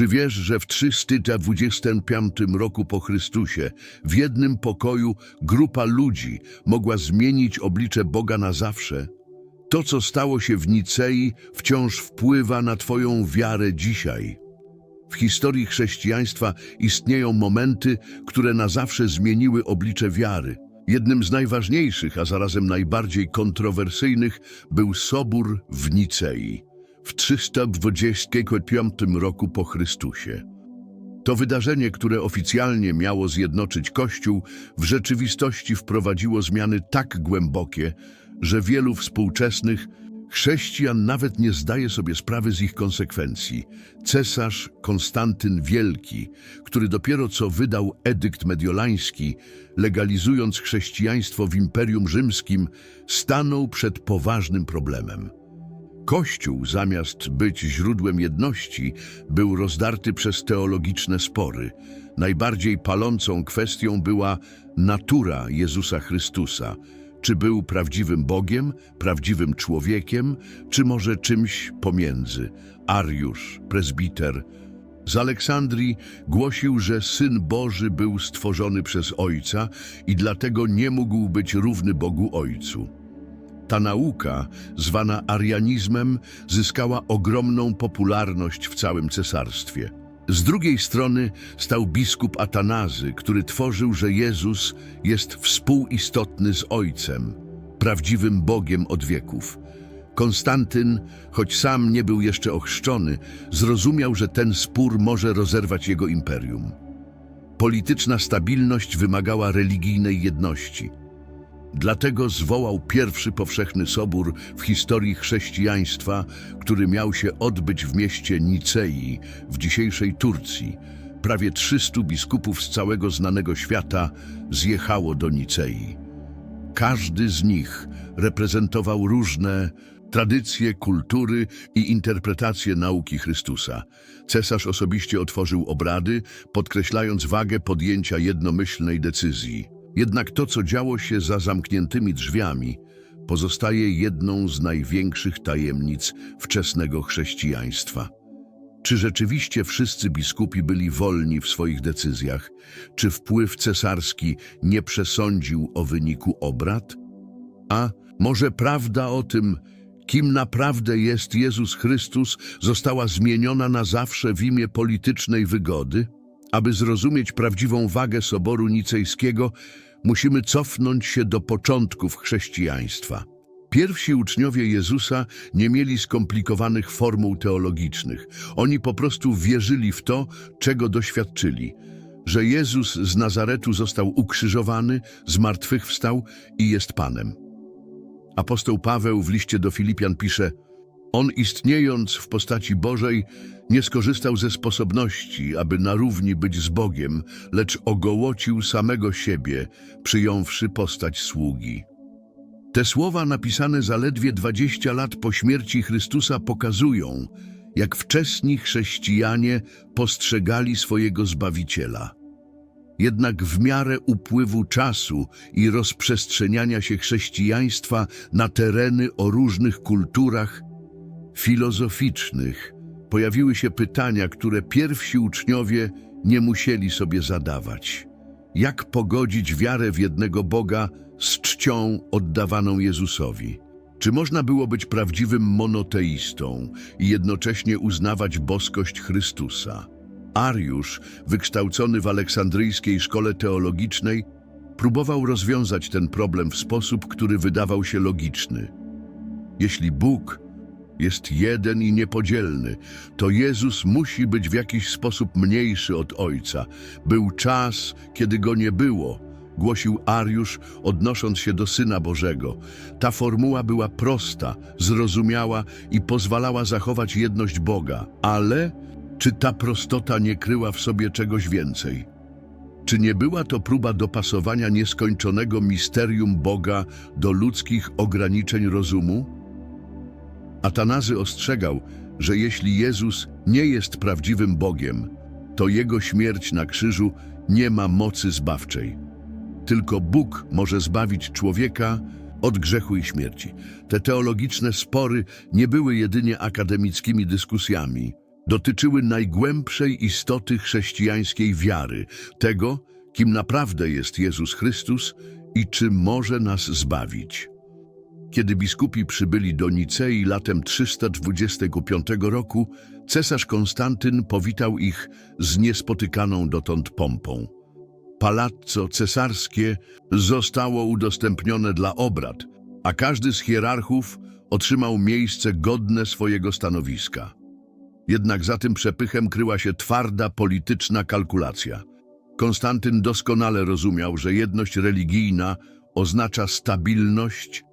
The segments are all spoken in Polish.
Czy wiesz, że w 325 roku po Chrystusie w jednym pokoju grupa ludzi mogła zmienić oblicze Boga na zawsze? To, co stało się w Nicei, wciąż wpływa na Twoją wiarę dzisiaj. W historii chrześcijaństwa istnieją momenty, które na zawsze zmieniły oblicze wiary. Jednym z najważniejszych, a zarazem najbardziej kontrowersyjnych był Sobór w Nicei w 325 roku po Chrystusie. To wydarzenie, które oficjalnie miało zjednoczyć Kościół, w rzeczywistości wprowadziło zmiany tak głębokie, że wielu współczesnych chrześcijan nawet nie zdaje sobie sprawy z ich konsekwencji. Cesarz Konstantyn Wielki, który dopiero co wydał edykt mediolański, legalizując chrześcijaństwo w Imperium Rzymskim, stanął przed poważnym problemem. Kościół, zamiast być źródłem jedności, był rozdarty przez teologiczne spory. Najbardziej palącą kwestią była natura Jezusa Chrystusa. Czy był prawdziwym Bogiem, prawdziwym człowiekiem, czy może czymś pomiędzy? Ariusz, prezbiter, z Aleksandrii głosił, że Syn Boży był stworzony przez Ojca i dlatego nie mógł być równy Bogu Ojcu. Ta nauka, zwana arianizmem, zyskała ogromną popularność w całym cesarstwie. Z drugiej strony stał biskup Atanazy, który tworzył, że Jezus jest współistotny z Ojcem, prawdziwym Bogiem od wieków. Konstantyn, choć sam nie był jeszcze ochrzczony, zrozumiał, że ten spór może rozerwać jego imperium. Polityczna stabilność wymagała religijnej jedności. Dlatego zwołał pierwszy powszechny sobór w historii chrześcijaństwa, który miał się odbyć w mieście Nicei w dzisiejszej Turcji. Prawie 300 biskupów z całego znanego świata zjechało do Nicei. Każdy z nich reprezentował różne tradycje, kultury i interpretacje nauki Chrystusa. Cesarz osobiście otworzył obrady, podkreślając wagę podjęcia jednomyślnej decyzji. Jednak to, co działo się za zamkniętymi drzwiami, pozostaje jedną z największych tajemnic wczesnego chrześcijaństwa. Czy rzeczywiście wszyscy biskupi byli wolni w swoich decyzjach? Czy wpływ cesarski nie przesądził o wyniku obrad? A może prawda o tym, kim naprawdę jest Jezus Chrystus, została zmieniona na zawsze w imię politycznej wygody? Aby zrozumieć prawdziwą wagę Soboru Nicejskiego, musimy cofnąć się do początków chrześcijaństwa. Pierwsi uczniowie Jezusa nie mieli skomplikowanych formuł teologicznych. Oni po prostu wierzyli w to, czego doświadczyli. Że Jezus z Nazaretu został ukrzyżowany, zmartwychwstał i jest Panem. Apostoł Paweł w liście do Filipian pisze On istniejąc w postaci Bożej nie skorzystał ze sposobności, aby na równi być z Bogiem, lecz ogołocił samego siebie, przyjąwszy postać sługi. Te słowa napisane zaledwie 20 lat po śmierci Chrystusa pokazują, jak wczesni chrześcijanie postrzegali swojego Zbawiciela. Jednak w miarę upływu czasu i rozprzestrzeniania się chrześcijaństwa na tereny o różnych kulturach filozoficznych pojawiły się pytania, które pierwsi uczniowie nie musieli sobie zadawać. Jak pogodzić wiarę w jednego Boga z czcią oddawaną Jezusowi? Czy można było być prawdziwym monoteistą i jednocześnie uznawać boskość Chrystusa? Ariusz, wykształcony w aleksandryjskiej szkole teologicznej, próbował rozwiązać ten problem w sposób, który wydawał się logiczny. Jeśli Bóg jest jeden i niepodzielny, to Jezus musi być w jakiś sposób mniejszy od Ojca. Był czas, kiedy Go nie było, głosił Ariusz, odnosząc się do Syna Bożego. Ta formuła była prosta, zrozumiała i pozwalała zachować jedność Boga. Ale czy ta prostota nie kryła w sobie czegoś więcej? Czy nie była to próba dopasowania nieskończonego misterium Boga do ludzkich ograniczeń rozumu? Atanazy ostrzegał, że jeśli Jezus nie jest prawdziwym Bogiem, to Jego śmierć na krzyżu nie ma mocy zbawczej. Tylko Bóg może zbawić człowieka od grzechu i śmierci. Te teologiczne spory nie były jedynie akademickimi dyskusjami. dotyczyły najgłębszej istoty chrześcijańskiej wiary, tego, kim naprawdę jest Jezus Chrystus i czy może nas zbawić. Kiedy biskupi przybyli do Nicei latem 325 roku, cesarz Konstantyn powitał ich z niespotykaną dotąd pompą. Palazzo cesarskie zostało udostępnione dla obrad, a każdy z hierarchów otrzymał miejsce godne swojego stanowiska. Jednak za tym przepychem kryła się twarda polityczna kalkulacja. Konstantyn doskonale rozumiał, że jedność religijna oznacza stabilność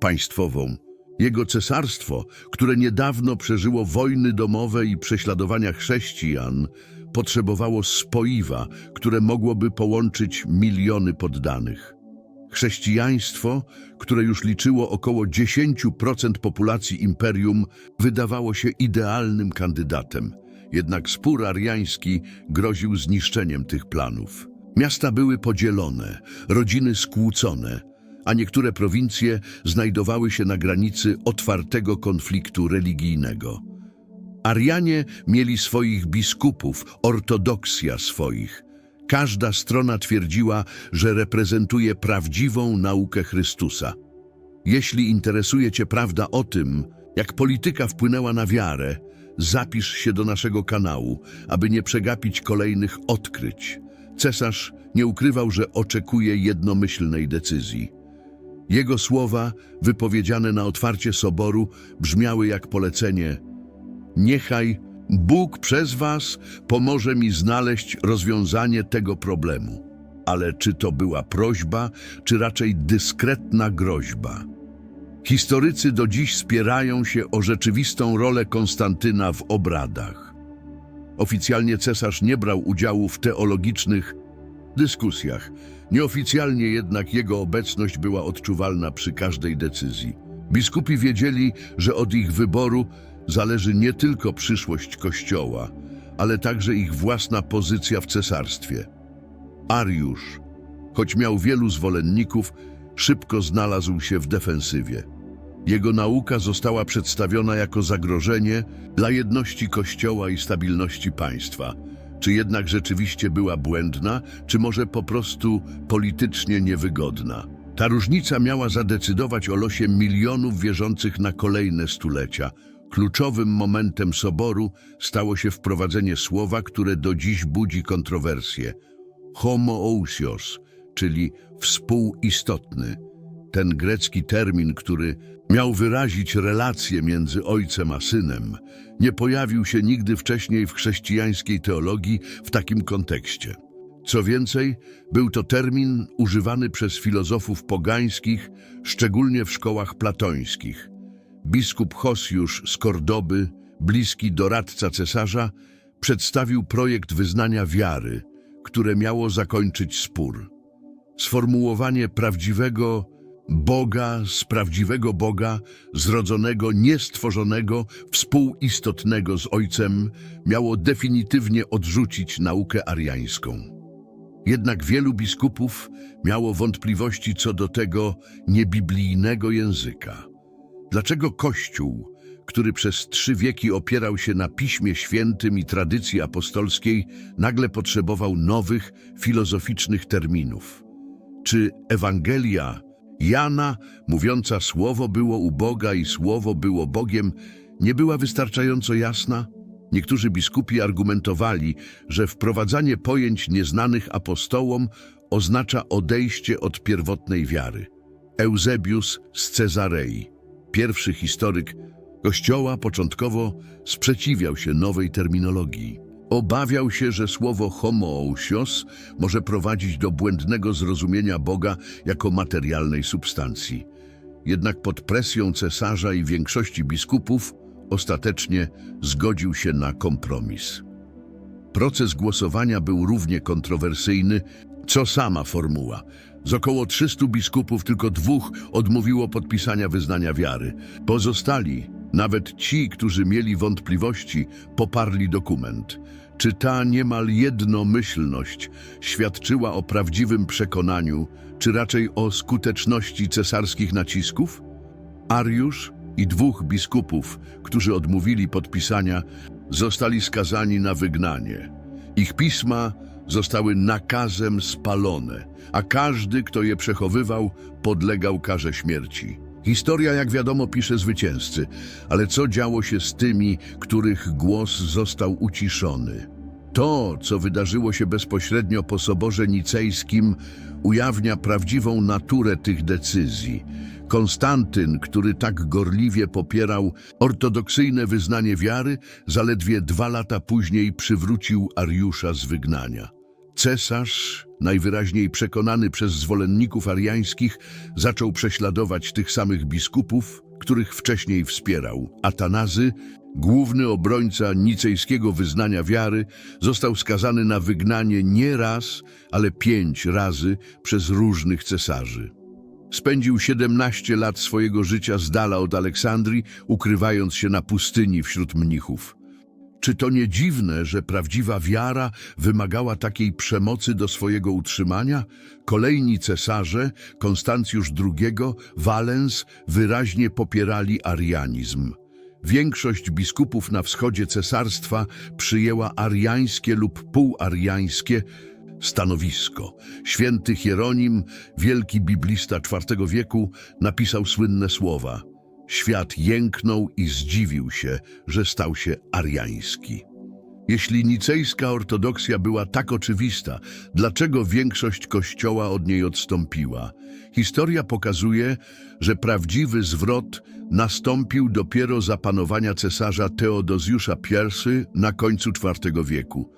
państwową. Jego cesarstwo, które niedawno przeżyło wojny domowe i prześladowania chrześcijan, potrzebowało spoiwa, które mogłoby połączyć miliony poddanych. Chrześcijaństwo, które już liczyło około 10% populacji imperium, wydawało się idealnym kandydatem. Jednak spór ariański groził zniszczeniem tych planów. Miasta były podzielone, rodziny skłócone, a niektóre prowincje znajdowały się na granicy otwartego konfliktu religijnego. Arianie mieli swoich biskupów, ortodoksja swoich. Każda strona twierdziła, że reprezentuje prawdziwą naukę Chrystusa. Jeśli interesuje Cię prawda o tym, jak polityka wpłynęła na wiarę, zapisz się do naszego kanału, aby nie przegapić kolejnych odkryć. Cesarz nie ukrywał, że oczekuje jednomyślnej decyzji. Jego słowa, wypowiedziane na otwarcie soboru, brzmiały jak polecenie – Niechaj Bóg przez was pomoże mi znaleźć rozwiązanie tego problemu. Ale czy to była prośba, czy raczej dyskretna groźba? Historycy do dziś spierają się o rzeczywistą rolę Konstantyna w obradach. Oficjalnie cesarz nie brał udziału w teologicznych dyskusjach. Nieoficjalnie jednak jego obecność była odczuwalna przy każdej decyzji. Biskupi wiedzieli, że od ich wyboru zależy nie tylko przyszłość Kościoła, ale także ich własna pozycja w cesarstwie. Ariusz, choć miał wielu zwolenników, szybko znalazł się w defensywie. Jego nauka została przedstawiona jako zagrożenie dla jedności Kościoła i stabilności państwa. Czy jednak rzeczywiście była błędna, czy może po prostu politycznie niewygodna? Ta różnica miała zadecydować o losie milionów wierzących na kolejne stulecia. Kluczowym momentem soboru stało się wprowadzenie słowa, które do dziś budzi kontrowersje. Homoousios, czyli współistotny. Ten grecki termin, który miał wyrazić relację między ojcem a synem, nie pojawił się nigdy wcześniej w chrześcijańskiej teologii w takim kontekście. Co więcej, był to termin używany przez filozofów pogańskich, szczególnie w szkołach platońskich. Biskup Hosiusz z Kordoby, bliski doradca cesarza, przedstawił projekt wyznania wiary, które miało zakończyć spór. Sformułowanie prawdziwego Boga z prawdziwego Boga, zrodzonego, niestworzonego, współistotnego z Ojcem, miało definitywnie odrzucić naukę ariańską. Jednak wielu biskupów miało wątpliwości co do tego niebiblijnego języka. Dlaczego Kościół, który przez trzy wieki opierał się na Piśmie Świętym i tradycji apostolskiej, nagle potrzebował nowych, filozoficznych terminów? Czy Ewangelia Jana, mówiąca Słowo było u Boga i Słowo było Bogiem, nie była wystarczająco jasna? Niektórzy biskupi argumentowali, że wprowadzanie pojęć nieznanych apostołom oznacza odejście od pierwotnej wiary. Eusebius z Cezarei, pierwszy historyk Kościoła, początkowo sprzeciwiał się nowej terminologii. Obawiał się, że słowo homoousios może prowadzić do błędnego zrozumienia Boga jako materialnej substancji. Jednak pod presją cesarza i większości biskupów ostatecznie zgodził się na kompromis. Proces głosowania był równie kontrowersyjny, co sama formuła. Z około 300 biskupów tylko dwóch odmówiło podpisania wyznania wiary. Pozostali, nawet ci, którzy mieli wątpliwości, poparli dokument. Czy ta niemal jednomyślność świadczyła o prawdziwym przekonaniu, czy raczej o skuteczności cesarskich nacisków? Ariusz i dwóch biskupów, którzy odmówili podpisania, zostali skazani na wygnanie. Ich pisma zostały nakazem spalone, a każdy, kto je przechowywał, podlegał karze śmierci. Historia, jak wiadomo, pisze zwycięzcy, ale co działo się z tymi, których głos został uciszony? To, co wydarzyło się bezpośrednio po Soborze Nicejskim, ujawnia prawdziwą naturę tych decyzji. Konstantyn, który tak gorliwie popierał ortodoksyjne wyznanie wiary, zaledwie dwa lata później przywrócił Ariusza z wygnania. Cesarz, najwyraźniej przekonany przez zwolenników ariańskich, zaczął prześladować tych samych biskupów, których wcześniej wspierał. Atanazy, główny obrońca nicejskiego wyznania wiary, został skazany na wygnanie nie raz, ale pięć razy przez różnych cesarzy. Spędził 17 lat swojego życia z dala od Aleksandrii, ukrywając się na pustyni wśród mnichów. Czy to nie dziwne, że prawdziwa wiara wymagała takiej przemocy do swojego utrzymania? Kolejni cesarze, Konstancjusz II, Walens, wyraźnie popierali arianizm. Większość biskupów na wschodzie cesarstwa przyjęła ariańskie lub półariańskie stanowisko. Święty Hieronim, wielki biblista IV wieku, napisał słynne słowa – Świat jęknął i zdziwił się, że stał się ariański. Jeśli nicejska ortodoksja była tak oczywista, dlaczego większość Kościoła od niej odstąpiła? Historia pokazuje, że prawdziwy zwrot nastąpił dopiero za panowania cesarza Teodozjusza I na końcu IV wieku.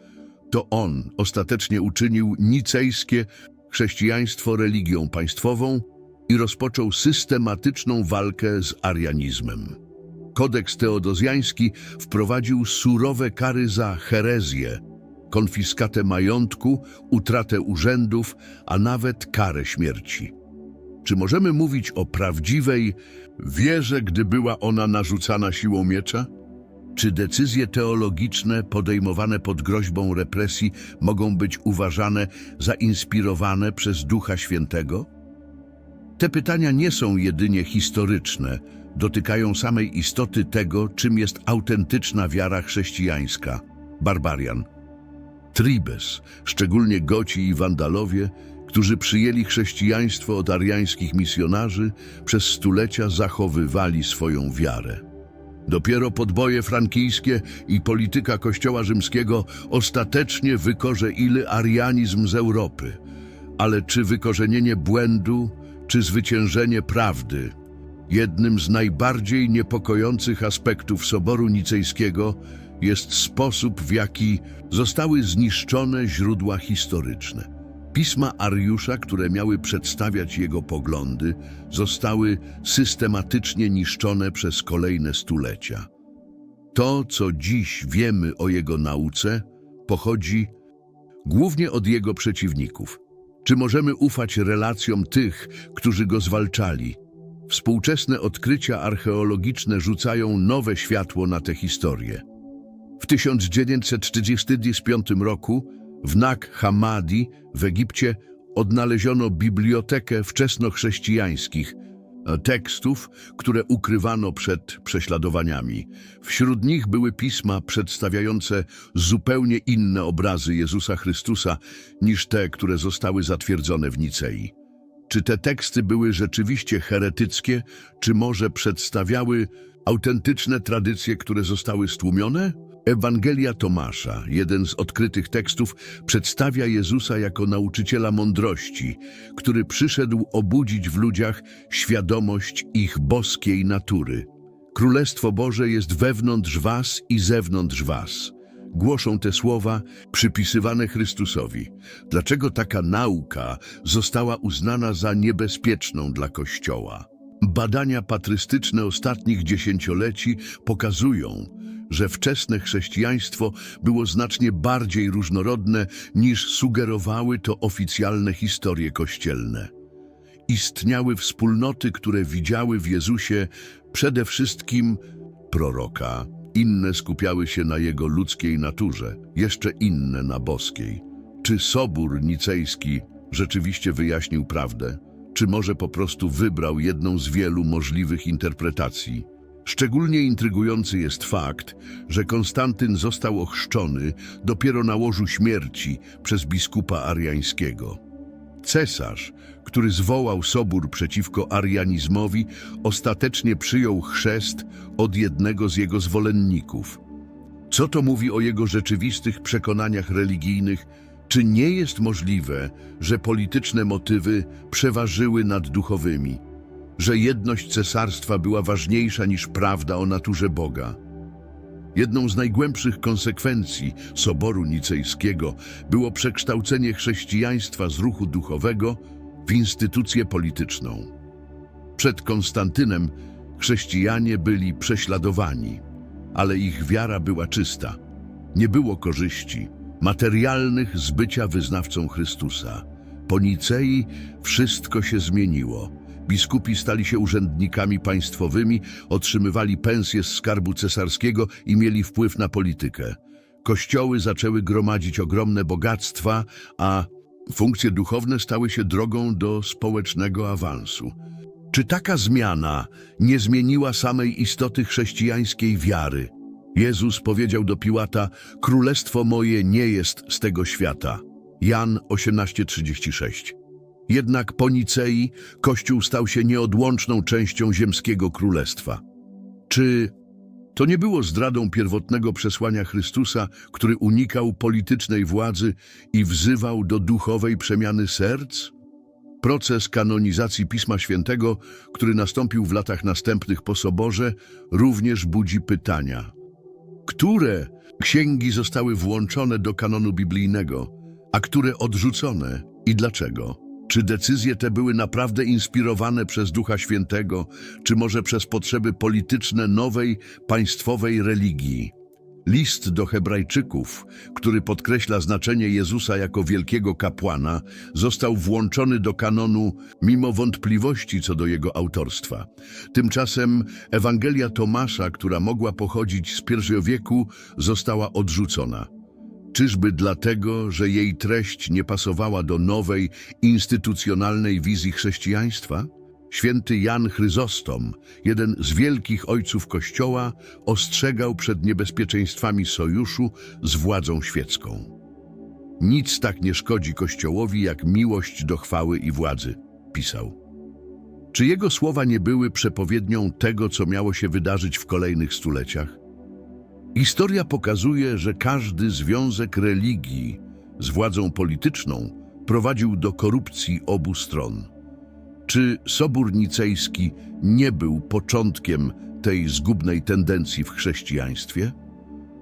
To on ostatecznie uczynił nicejskie chrześcijaństwo religią państwową, i rozpoczął systematyczną walkę z arianizmem. Kodeks teodozjański wprowadził surowe kary za herezję, konfiskatę majątku, utratę urzędów, a nawet karę śmierci. Czy możemy mówić o prawdziwej wierze, gdy była ona narzucana siłą miecza? Czy decyzje teologiczne podejmowane pod groźbą represji mogą być uważane za inspirowane przez Ducha Świętego? Te pytania nie są jedynie historyczne, dotykają samej istoty tego, czym jest autentyczna wiara chrześcijańska. Barbarian. Tribes, szczególnie Goci i Wandalowie, którzy przyjęli chrześcijaństwo od ariańskich misjonarzy, przez stulecia zachowywali swoją wiarę. Dopiero podboje frankijskie i polityka Kościoła Rzymskiego ostatecznie wykorzenili arianizm z Europy. Ale czy wykorzenienie błędu czy zwyciężenie prawdy. Jednym z najbardziej niepokojących aspektów Soboru Nicejskiego jest sposób, w jaki zostały zniszczone źródła historyczne. Pisma Ariusza, które miały przedstawiać jego poglądy, zostały systematycznie niszczone przez kolejne stulecia. To, co dziś wiemy o jego nauce, pochodzi głównie od jego przeciwników. Czy możemy ufać relacjom tych, którzy go zwalczali? Współczesne odkrycia archeologiczne rzucają nowe światło na tę historię. W 1945 roku w Nag Hammadi w Egipcie odnaleziono bibliotekę wczesnochrześcijańskich tekstów, które ukrywano przed prześladowaniami. Wśród nich były pisma przedstawiające zupełnie inne obrazy Jezusa Chrystusa niż te, które zostały zatwierdzone w Nicei. Czy te teksty były rzeczywiście heretyckie, czy może przedstawiały autentyczne tradycje, które zostały stłumione? Ewangelia Tomasza, jeden z odkrytych tekstów, przedstawia Jezusa jako nauczyciela mądrości, który przyszedł obudzić w ludziach świadomość ich boskiej natury. Królestwo Boże jest wewnątrz was i zewnątrz was. Głoszą te słowa przypisywane Chrystusowi. Dlaczego taka nauka została uznana za niebezpieczną dla Kościoła? Badania patrystyczne ostatnich dziesięcioleci pokazują, że wczesne chrześcijaństwo było znacznie bardziej różnorodne niż sugerowały to oficjalne historie kościelne. Istniały wspólnoty, które widziały w Jezusie przede wszystkim proroka, inne skupiały się na jego ludzkiej naturze, jeszcze inne na boskiej. Czy Sobór Nicejski rzeczywiście wyjaśnił prawdę? Czy może po prostu wybrał jedną z wielu możliwych interpretacji? Szczególnie intrygujący jest fakt, że Konstantyn został ochrzczony dopiero na łożu śmierci przez biskupa ariańskiego. Cesarz, który zwołał sobór przeciwko arianizmowi, ostatecznie przyjął chrzest od jednego z jego zwolenników. Co to mówi o jego rzeczywistych przekonaniach religijnych? Czy nie jest możliwe, że polityczne motywy przeważyły nad duchowymi? Że jedność cesarstwa była ważniejsza niż prawda o naturze Boga? Jedną z najgłębszych konsekwencji Soboru Nicejskiego było przekształcenie chrześcijaństwa z ruchu duchowego w instytucję polityczną. Przed Konstantynem chrześcijanie byli prześladowani, ale ich wiara była czysta. Nie było korzyści materialnych z bycia wyznawcą Chrystusa. Po Nicei wszystko się zmieniło. Biskupi stali się urzędnikami państwowymi, otrzymywali pensje z skarbu cesarskiego i mieli wpływ na politykę. Kościoły zaczęły gromadzić ogromne bogactwa, a funkcje duchowne stały się drogą do społecznego awansu. Czy taka zmiana nie zmieniła samej istoty chrześcijańskiej wiary? Jezus powiedział do Piłata: Królestwo moje nie jest z tego świata. Jan 18:36. Jednak po Nicei Kościół stał się nieodłączną częścią ziemskiego królestwa. Czy to nie było zdradą pierwotnego przesłania Chrystusa, który unikał politycznej władzy i wzywał do duchowej przemiany serc? Proces kanonizacji Pisma Świętego, który nastąpił w latach następnych po Soborze, również budzi pytania. Które księgi zostały włączone do kanonu biblijnego, a które odrzucone i dlaczego? Czy decyzje te były naprawdę inspirowane przez Ducha Świętego, czy może przez potrzeby polityczne nowej, państwowej religii? List do Hebrajczyków, który podkreśla znaczenie Jezusa jako wielkiego kapłana, został włączony do kanonu mimo wątpliwości co do jego autorstwa. Tymczasem Ewangelia Tomasza, która mogła pochodzić z pierwszego wieku, została odrzucona. Czyżby dlatego, że jej treść nie pasowała do nowej, instytucjonalnej wizji chrześcijaństwa? Święty Jan Chryzostom, jeden z wielkich ojców Kościoła, ostrzegał przed niebezpieczeństwami sojuszu z władzą świecką. Nic tak nie szkodzi Kościołowi jak miłość do chwały i władzy, pisał. Czy jego słowa nie były przepowiednią tego, co miało się wydarzyć w kolejnych stuleciach? Historia pokazuje, że każdy związek religii z władzą polityczną prowadził do korupcji obu stron. Czy Sobór Nicejski nie był początkiem tej zgubnej tendencji w chrześcijaństwie?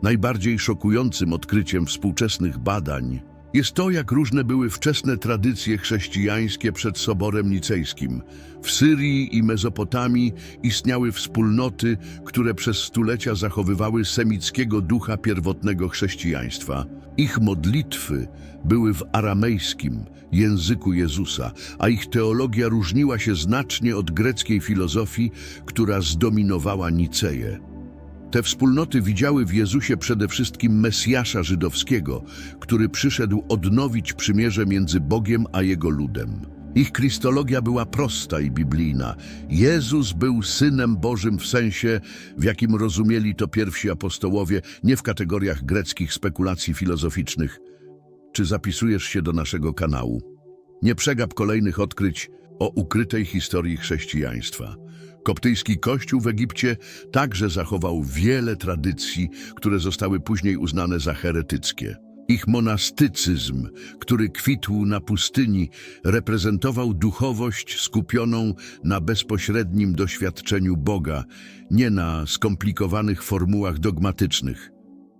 Najbardziej szokującym odkryciem współczesnych badań jest to, jak różne były wczesne tradycje chrześcijańskie przed Soborem Nicejskim. W Syrii i Mezopotamii istniały wspólnoty, które przez stulecia zachowywały semickiego ducha pierwotnego chrześcijaństwa. Ich modlitwy były w aramejskim, języku Jezusa, a ich teologia różniła się znacznie od greckiej filozofii, która zdominowała Niceję. Te wspólnoty widziały w Jezusie przede wszystkim Mesjasza żydowskiego, który przyszedł odnowić przymierze między Bogiem a Jego ludem. Ich kristologia była prosta i biblijna. Jezus był Synem Bożym w sensie, w jakim rozumieli to pierwsi apostołowie, nie w kategoriach greckich spekulacji filozoficznych. Czy zapisujesz się do naszego kanału? Nie przegap kolejnych odkryć o ukrytej historii chrześcijaństwa. Koptyjski kościół w Egipcie także zachował wiele tradycji, które zostały później uznane za heretyckie. Ich monastycyzm, który kwitł na pustyni, reprezentował duchowość skupioną na bezpośrednim doświadczeniu Boga, nie na skomplikowanych formułach dogmatycznych.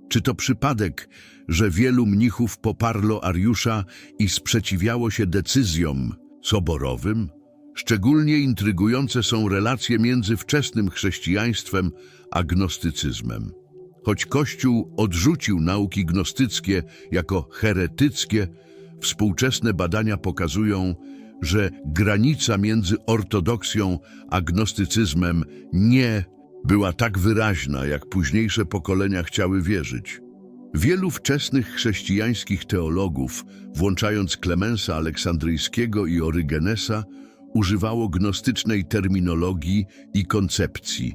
Czy to przypadek, że wielu mnichów poparło Ariusza i sprzeciwiało się decyzjom soborowym? Szczególnie intrygujące są relacje między wczesnym chrześcijaństwem a gnostycyzmem. Choć Kościół odrzucił nauki gnostyckie jako heretyckie, współczesne badania pokazują, że granica między ortodoksją a gnostycyzmem nie była tak wyraźna, jak późniejsze pokolenia chciały wierzyć. Wielu wczesnych chrześcijańskich teologów, włączając Klemensa Aleksandryjskiego i Orygenesa, używało gnostycznej terminologii i koncepcji,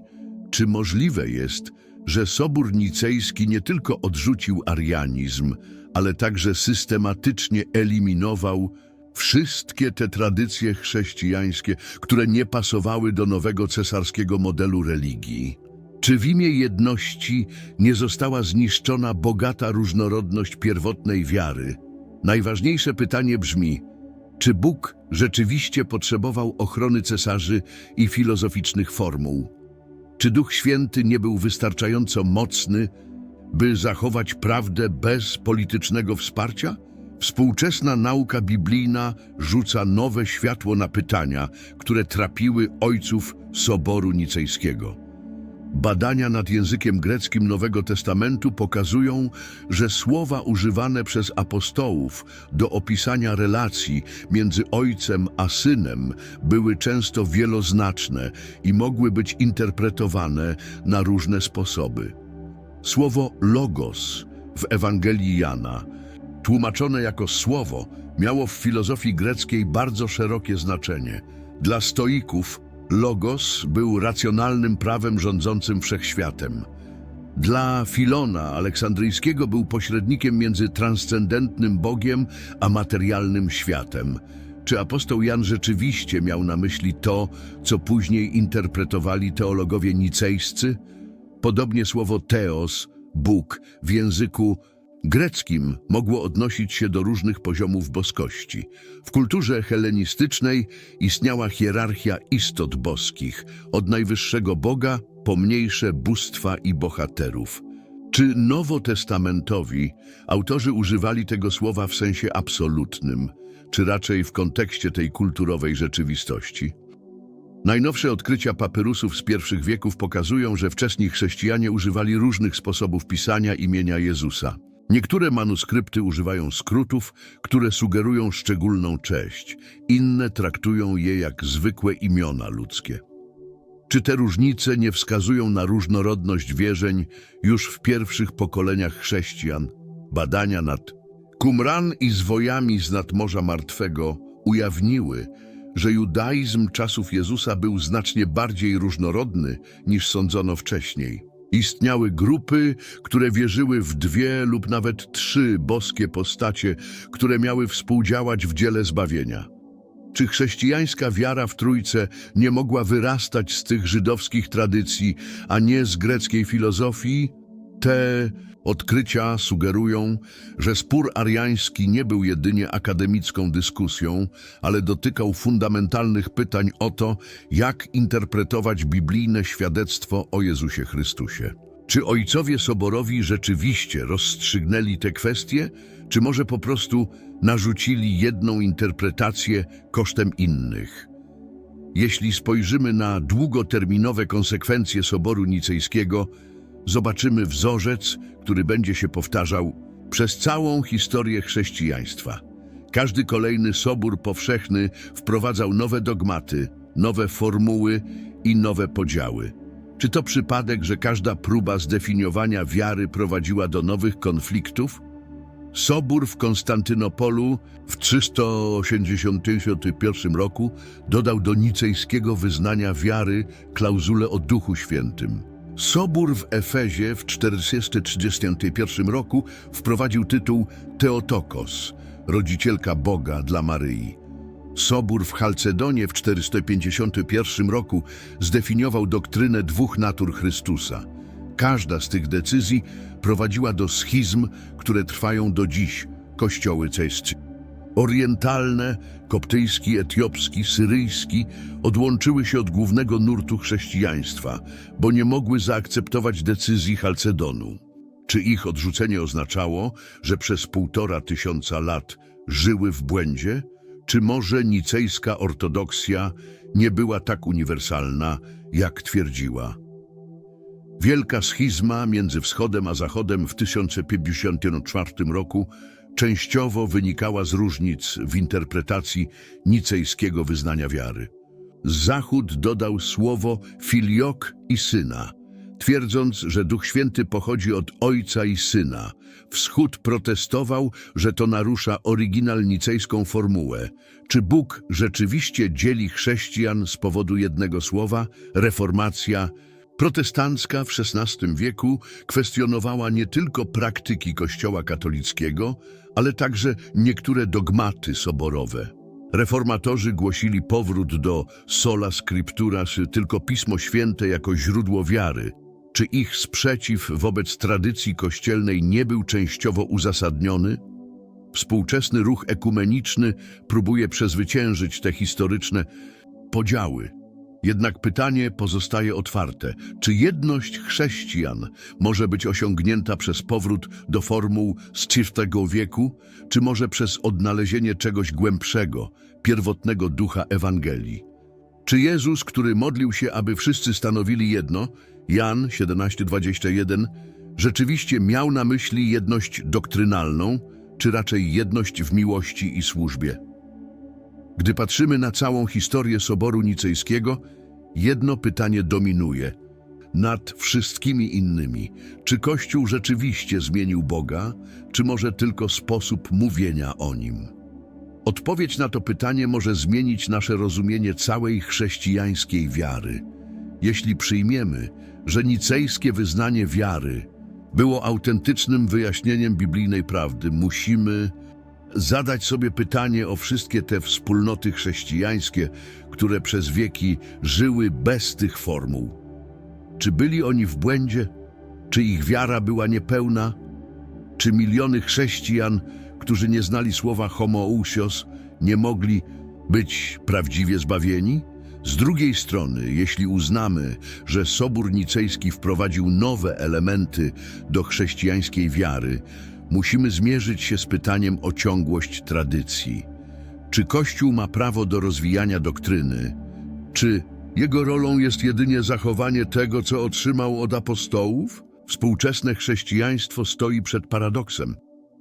Czy możliwe jest, że Sobór Nicejski nie tylko odrzucił arianizm, ale także systematycznie eliminował wszystkie te tradycje chrześcijańskie, które nie pasowały do nowego cesarskiego modelu religii? Czy w imię jedności nie została zniszczona bogata różnorodność pierwotnej wiary? Najważniejsze pytanie brzmi, czy Bóg rzeczywiście potrzebował ochrony cesarzy i filozoficznych formuł? Czy Duch Święty nie był wystarczająco mocny, by zachować prawdę bez politycznego wsparcia? Współczesna nauka biblijna rzuca nowe światło na pytania, które trapiły ojców Soboru Nicejskiego. Badania nad językiem greckim Nowego Testamentu pokazują, że słowa używane przez apostołów do opisania relacji między ojcem a synem były często wieloznaczne i mogły być interpretowane na różne sposoby. Słowo logos w Ewangelii Jana, tłumaczone jako słowo, miało w filozofii greckiej bardzo szerokie znaczenie. Dla stoików logos był racjonalnym prawem rządzącym wszechświatem. Dla Filona Aleksandryjskiego był pośrednikiem między transcendentnym Bogiem a materialnym światem. Czy apostoł Jan rzeczywiście miał na myśli to, co później interpretowali teologowie nicejscy? Podobnie słowo teos, Bóg, w języku greckim mogło odnosić się do różnych poziomów boskości. W kulturze helenistycznej istniała hierarchia istot boskich, od najwyższego Boga po mniejsze bóstwa i bohaterów. Czy nowotestamentowi autorzy używali tego słowa w sensie absolutnym, czy raczej w kontekście tej kulturowej rzeczywistości? Najnowsze odkrycia papyrusów z pierwszych wieków pokazują, że wczesni chrześcijanie używali różnych sposobów pisania imienia Jezusa. Niektóre manuskrypty używają skrótów, które sugerują szczególną cześć, inne traktują je jak zwykłe imiona ludzkie. Czy te różnice nie wskazują na różnorodność wierzeń już w pierwszych pokoleniach chrześcijan? Badania nad Qumran i zwojami z nadmorza martwego ujawniły, że judaizm czasów Jezusa był znacznie bardziej różnorodny niż sądzono wcześniej. Istniały grupy, które wierzyły w dwie lub nawet trzy boskie postacie, które miały współdziałać w dziele zbawienia. Czy chrześcijańska wiara w Trójce nie mogła wyrastać z tych żydowskich tradycji, a nie z greckiej filozofii? Te odkrycia sugerują, że spór ariański nie był jedynie akademicką dyskusją, ale dotykał fundamentalnych pytań o to, jak interpretować biblijne świadectwo o Jezusie Chrystusie. Czy ojcowie soborowi rzeczywiście rozstrzygnęli te kwestie, czy może po prostu narzucili jedną interpretację kosztem innych? Jeśli spojrzymy na długoterminowe konsekwencje Soboru Nicejskiego, zobaczymy wzorzec, który będzie się powtarzał przez całą historię chrześcijaństwa. Każdy kolejny Sobór powszechny wprowadzał nowe dogmaty, nowe formuły i nowe podziały. Czy to przypadek, że każda próba zdefiniowania wiary prowadziła do nowych konfliktów? Sobór w Konstantynopolu w 381 roku dodał do nicejskiego wyznania wiary klauzulę o Duchu Świętym. Sobór w Efezie w 431 roku wprowadził tytuł Teotokos, rodzicielka Boga dla Maryi. Sobór w Chalcedonie w 451 roku zdefiniował doktrynę dwóch natur Chrystusa. Każda z tych decyzji prowadziła do schizm, które trwają do dziś, kościoły cescy. Orientalne, koptyjski, etiopski, syryjski odłączyły się od głównego nurtu chrześcijaństwa, bo nie mogły zaakceptować decyzji Chalcedonu. Czy ich odrzucenie oznaczało, że przez półtora tysiąca lat żyły w błędzie? Czy może nicejska ortodoksja nie była tak uniwersalna, jak twierdziła? Wielka schizma między wschodem a zachodem w 1054 roku częściowo wynikała z różnic w interpretacji nicejskiego wyznania wiary. Zachód dodał słowo filiok i syna, twierdząc, że Duch Święty pochodzi od Ojca i Syna. Wschód protestował, że to narusza oryginal nicejską formułę. Czy Bóg rzeczywiście dzieli chrześcijan z powodu jednego słowa? Reformacja Protestancka w XVI wieku kwestionowała nie tylko praktyki Kościoła katolickiego, ale także niektóre dogmaty soborowe. Reformatorzy głosili powrót do sola scriptura, czy tylko Pismo Święte jako źródło wiary. Czy ich sprzeciw wobec tradycji kościelnej nie był częściowo uzasadniony? Współczesny ruch ekumeniczny próbuje przezwyciężyć te historyczne podziały. Jednak pytanie pozostaje otwarte. Czy jedność chrześcijan może być osiągnięta przez powrót do formuł z IV wieku, czy może przez odnalezienie czegoś głębszego, pierwotnego ducha Ewangelii? Czy Jezus, który modlił się, aby wszyscy stanowili jedno, Jan 17:21, rzeczywiście miał na myśli jedność doktrynalną, czy raczej jedność w miłości i służbie? Gdy patrzymy na całą historię Soboru Nicejskiego, jedno pytanie dominuje nad wszystkimi innymi. Czy Kościół rzeczywiście zmienił Boga, czy może tylko sposób mówienia o Nim? Odpowiedź na to pytanie może zmienić nasze rozumienie całej chrześcijańskiej wiary. Jeśli przyjmiemy, że nicejskie wyznanie wiary było autentycznym wyjaśnieniem biblijnej prawdy, musimy zadać sobie pytanie o wszystkie te wspólnoty chrześcijańskie, które przez wieki żyły bez tych formuł. Czy byli oni w błędzie? Czy ich wiara była niepełna? Czy miliony chrześcijan, którzy nie znali słowa homoousios, nie mogli być prawdziwie zbawieni? Z drugiej strony, jeśli uznamy, że Sobór Nicejski wprowadził nowe elementy do chrześcijańskiej wiary, musimy zmierzyć się z pytaniem o ciągłość tradycji. Czy Kościół ma prawo do rozwijania doktryny? Czy jego rolą jest jedynie zachowanie tego, co otrzymał od apostołów? Współczesne chrześcijaństwo stoi przed paradoksem.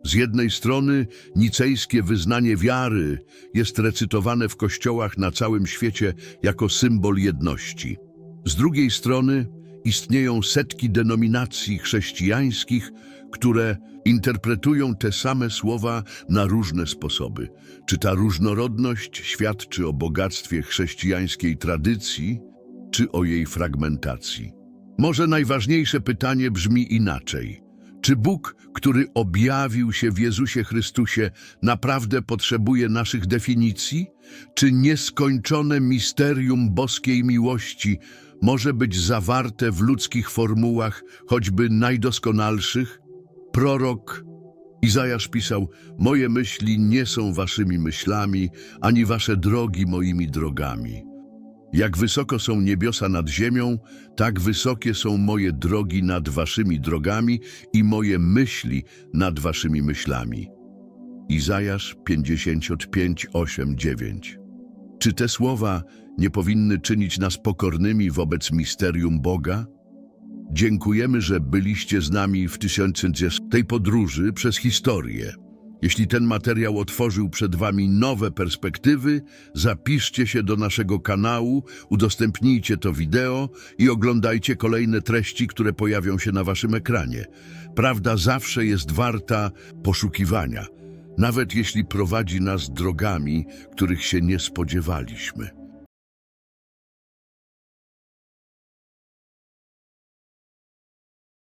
Z jednej strony nicejskie wyznanie wiary jest recytowane w kościołach na całym świecie jako symbol jedności. Z drugiej strony istnieją setki denominacji chrześcijańskich, które interpretują te same słowa na różne sposoby. Czy ta różnorodność świadczy o bogactwie chrześcijańskiej tradycji, czy o jej fragmentacji? Może najważniejsze pytanie brzmi inaczej. Czy Bóg, który objawił się w Jezusie Chrystusie, naprawdę potrzebuje naszych definicji? Czy nieskończone misterium boskiej miłości może być zawarte w ludzkich formułach, choćby najdoskonalszych? Prorok Izajasz pisał: Moje myśli nie są waszymi myślami, ani wasze drogi moimi drogami. Jak wysoko są niebiosa nad ziemią, tak wysokie są moje drogi nad waszymi drogami i moje myśli nad waszymi myślami. Izajasz 55, 8, 9. Czy te słowa nie powinny czynić nas pokornymi wobec misterium Boga? Dziękujemy, że byliście z nami w tej podróży przez historię. Jeśli ten materiał otworzył przed Wami nowe perspektywy, zapiszcie się do naszego kanału, udostępnijcie to wideo i oglądajcie kolejne treści, które pojawią się na Waszym ekranie. Prawda zawsze jest warta poszukiwania, nawet jeśli prowadzi nas drogami, których się nie spodziewaliśmy.